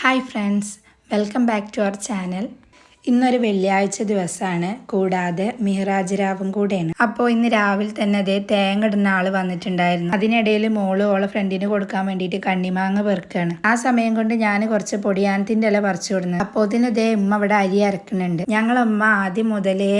Hi friends welcome back to our channel ഇന്നൊരു വെള്ളിയാഴ്ച ദിവസമാണ് കൂടാതെ മിഹ്റാജ് രാവും കൂടെയാണ്. അപ്പോൾ ഇന്ന് രാവിലെ തന്നെ അതേ തേങ്ങ ഇടുന്ന ആൾ വന്നിട്ടുണ്ടായിരുന്നു. അതിനിടയിൽ മോൾ ഓളെ ഫ്രണ്ടിന് കൊടുക്കാൻ വേണ്ടിയിട്ട് കണ്ണിമാങ്ങ പെറുക്കാണ്. ആ സമയം കൊണ്ട് ഞാൻ കുറച്ച് പൊടിയാനത്തിന്റെ ഇല പറിച്ചു വിടുന്നത് അപ്പോൾ ഇതേ ഉമ്മ ഇവിടെ അരി അരക്കുന്നുണ്ട്. ഞങ്ങളമ്മ ആദ്യം മുതലേ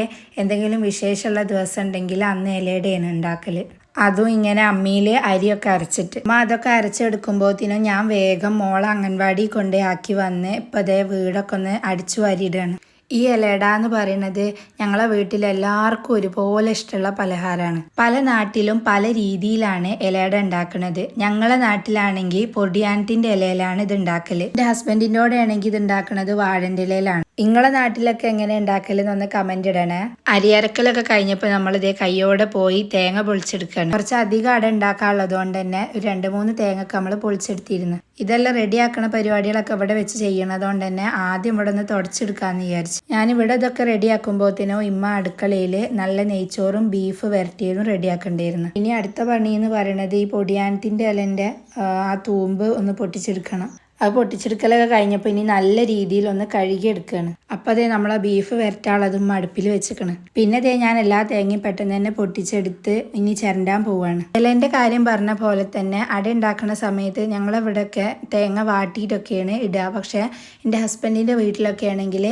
എന്തെങ്കിലും വിശേഷമുള്ള ദിവസം ഉണ്ടെങ്കിൽ അന്ന് ഇലയുടെയാണ് ഉണ്ടാക്കൽ. അതും ഇങ്ങനെ അമ്മിയിൽ അരിയൊക്കെ അരച്ചിട്ട്. അമ്മ അതൊക്കെ അരച്ചെടുക്കുമ്പോഴത്തേനും ഞാൻ വേഗം മോളെ അംഗൻവാടി കൊണ്ടേ ആക്കി വന്ന് ഇപ്പം അതേ വീടൊക്കെ ഒന്ന് അടിച്ചു വാരിയിടുകയാണ് ഈ ഇലയട എന്ന് പറയുന്നത് ഞങ്ങളെ വീട്ടിൽ എല്ലാവർക്കും ഒരുപോലെ ഇഷ്ടമുള്ള പലഹാരമാണ്. പല നാട്ടിലും പല രീതിയിലാണ് ഇലയട ഉണ്ടാക്കുന്നത്. ഞങ്ങളെ നാട്ടിലാണെങ്കിൽ പൊടിയാനത്തിന്റെ ഇലയിലാണ് ഇത് ഉണ്ടാക്കൽ. എന്റെ ഹസ്ബൻഡിന്റെ ആണെങ്കിൽ ഇത് ഉണ്ടാക്കുന്നത് വാഴന്റെ ഇലയിലാണ്. നിങ്ങളെ നാട്ടിലൊക്കെ എങ്ങനെ ഉണ്ടാക്കലെന്ന് കമന്റ് ഇടണേ. അരിയരക്കലൊക്കെ കഴിഞ്ഞപ്പോൾ നമ്മൾ ഇതേ കയ്യോടെ പോയി തേങ്ങ പൊളിച്ചെടുക്കണം. കുറച്ച് അധികം അട ഉണ്ടാക്കാനുള്ളത് കൊണ്ട് തന്നെ ഒരു രണ്ട് മൂന്ന് തേങ്ങയൊക്കെ നമ്മൾ പൊളിച്ചെടുത്തിരുന്നു. ഇതെല്ലാം റെഡിയാക്കണ പരിപാടികളൊക്കെ ഇവിടെ വെച്ച് ചെയ്യണതുകൊണ്ട് തന്നെ ആദ്യം ഇവിടെ ഒന്ന് തുടച്ചെടുക്കാന്ന് വിചാരിച്ചു. ഇവിടെ ഇതൊക്കെ റെഡിയാക്കുമ്പോഴത്തേനോ ഇമ്മ അടുക്കളയിൽ നല്ല നെയ്ച്ചോറും ബീഫ് വരട്ടിയതും റെഡിയാക്കേണ്ടിയിരുന്നു ഇനി അടുത്ത പണി എന്ന് പറയുന്നത് ഈ പൊടിയാനത്തിന്റെ ഇലന്റെ ആ തൂമ്പ് ഒന്ന് പൊട്ടിച്ചെടുക്കണം. അത് പൊട്ടിച്ചെടുക്കലൊക്കെ കഴിഞ്ഞപ്പോൾ ഇനി നല്ല രീതിയിലൊന്ന് കഴുകിയെടുക്കുകയാണ് അപ്പോൾ അതേ നമ്മൾ ബീഫ് വരട്ടാളതും അടുപ്പിൽ വെച്ചിക്കണ്. പിന്നെ അതേ ഞാൻ എല്ലാ തേങ്ങയും പെട്ടെന്ന് തന്നെ പൊട്ടിച്ചെടുത്ത് ഇനി ചിരണ്ടാൻ പോവാണ്. ഇലന്റെ കാര്യം പറഞ്ഞ പോലെ തന്നെ അട ഉണ്ടാക്കുന്ന സമയത്ത് ഞങ്ങളിവിടെയൊക്കെ തേങ്ങ വാട്ടിയിട്ടൊക്കെയാണ് ഇടുക പക്ഷേ എന്റെ ഹസ്ബൻഡിന്റെ വീട്ടിലൊക്കെ ആണെങ്കിൽ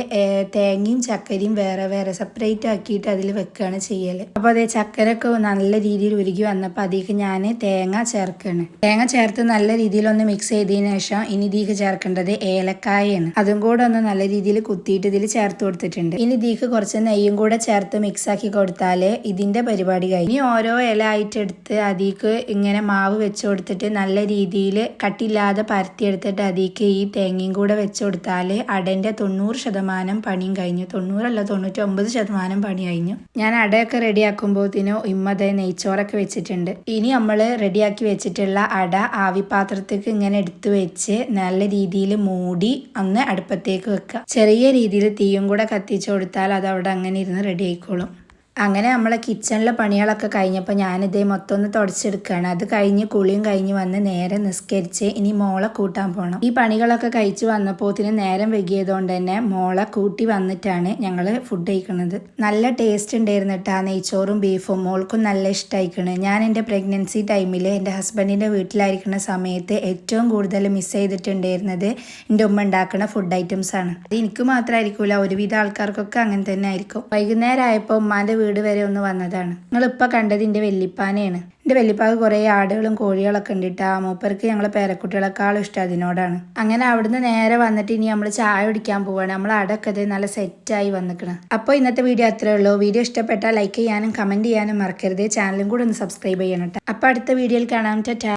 തേങ്ങയും ചക്കരയും വേറെ വേറെ സെപ്പറേറ്റ് ആക്കിയിട്ട് അതിൽ വെക്കുകയാണ് ചെയ്യൽ അപ്പോൾ അതേ ചക്കരൊക്കെ നല്ല രീതിയിൽ ഉരുകി വന്നപ്പോൾ അതിലേക്ക് ഞാൻ തേങ്ങ ചേർക്കുകയാണ് തേങ്ങ ചേർത്ത് നല്ല രീതിയിൽ ഒന്ന് മിക്സ് ചെയ്തതിന് ശേഷം ഇനി ഇതിലേക്ക് ചേർക്കേണ്ടത് ഏലക്കായാണ്. അതും കൂടെ ഒന്ന് നല്ല രീതിയിൽ കുത്തിയിട്ട് ഇതിൽ ചേർത്ത് കൊടുത്തിട്ടുണ്ട്. ഇനി ഇതിക്ക് കുറച്ച് നെയ്യും കൂടെ ചേർത്ത് മിക്സ് ആക്കി കൊടുത്താൽ ഇതിന്റെ പരിപാടി കഴിഞ്ഞു ഇനി ഓരോ ഇല ആയിട്ട് എടുത്ത് അതിക്ക് ഇങ്ങനെ മാവ് വെച്ച് കൊടുത്തിട്ട് നല്ല രീതിയിൽ കട്ടില്ലാതെ പരത്തിയെടുത്തിട്ട് അതിക്ക് ഈ തേങ്ങയും കൂടെ വെച്ച് കൊടുത്താൽ അടന്റെ തൊണ്ണൂറ് ശതമാനം പണിയും കഴിഞ്ഞു. തൊണ്ണൂറല്ല തൊണ്ണൂറ്റി ഒമ്പത് ശതമാനം പണി കഴിഞ്ഞു. ഞാൻ അടയൊക്കെ റെഡിയാക്കുമ്പോഴത്തേനോ ഇമ്മത നെയ്ച്ചോറൊക്കെ വെച്ചിട്ടുണ്ട്. ഇനി നമ്മൾ റെഡിയാക്കി വെച്ചിട്ടുള്ള അട ആവിപാത്രത്തേക്ക് ഇങ്ങനെ എടുത്തു വെച്ച് നല്ല രീതിയിൽ മൂടി അന്ന് അടുപ്പത്തേക്ക് വെക്കുക. ചെറിയ രീതിയിൽ തീയും കൂടെ കത്തിച്ചു കൊടുത്താൽ അത് അവിടെ അങ്ങനെ ഇരുന്ന് റെഡി ആയിക്കോളും. അങ്ങനെ നമ്മളെ കിച്ചണിലെ പണികളൊക്കെ കഴിഞ്ഞപ്പോൾ ഞാനിതേ മൊത്തം ഒന്ന് തുടച്ചെടുക്കുകയാണ് അത് കഴിഞ്ഞ് കുളിയും കഴിഞ്ഞ് വന്ന് നേരെ നിസ്കരിച്ച് ഇനി മോളെ കൂട്ടാൻ പോകണം ഈ പണികളൊക്കെ കഴിച്ച് വന്നപ്പോത്തിന് നേരം വെകിയതുകൊണ്ട് തന്നെ മോളെ കൂട്ടി വന്നിട്ടാണ് ഞങ്ങൾ ഫുഡ് കഴിക്കുന്നത് നല്ല ടേസ്റ്റ് ഉണ്ടായിരുന്നു കേട്ടോ നെയ്ച്ചോറും ബീഫും മോൾക്കും നല്ല ഇഷ്ടമായിക്കണ് ഞാൻ എന്റെ പ്രഗ്നൻസി ടൈമിൽ എന്റെ ഹസ്ബൻഡിന്റെ വീട്ടിലായിരിക്കുന്ന സമയത്ത് ഏറ്റവും കൂടുതൽ മിസ് ചെയ്തിട്ടുണ്ടായിരുന്നത് എന്റെ ഉമ്മ ഉണ്ടാക്കുന്ന ഫുഡ് ഐറ്റംസ് ആണ്. അത് എനിക്ക് മാത്രമായിരിക്കില്ല ഒരുവിധ ആൾക്കാർക്കൊക്കെ അങ്ങനെ തന്നെ ആയിരിക്കും. വൈകുന്നേരം ആയപ്പോൾ ഉമ്മാന്റെ വരെ ഒന്ന് വന്നതാണ്. നിങ്ങളിപ്പോൾ കണ്ടത് എന്റെ വെല്ലിപ്പാനയാണ്. എന്റെ വെല്ലിപ്പാക്ക് കുറേ ആടുകളും കോഴികളൊക്കെ ഉണ്ടിട്ട് ആ മൂപ്പർക്ക് ഞങ്ങളെ പേരക്കുട്ടികളെക്കാളും ഇഷ്ടം അതിനോടാണ്. അങ്ങനെ അവിടുന്ന് നേരെ വന്നിട്ട് ഇനി നമ്മൾ ചായ കുടിക്കാൻ പോവാണ്. നമ്മൾ അടക്കത് നല്ല സെറ്റായി വന്നിക്കണം. അപ്പോൾ ഇന്നത്തെ വീഡിയോ അത്രേ ഉള്ളൂ. വീഡിയോ ഇഷ്ടപ്പെട്ടാൽ ലൈക്ക് ചെയ്യാനും കമന്റ് ചെയ്യാനും മറക്കരുത്. ചാനലും കൂടെ ഒന്ന് സബ്സ്ക്രൈബ് ചെയ്യണം കേട്ടോ അപ്പോൾ അടുത്ത വീഡിയോയിൽ കാണാം. ടാ.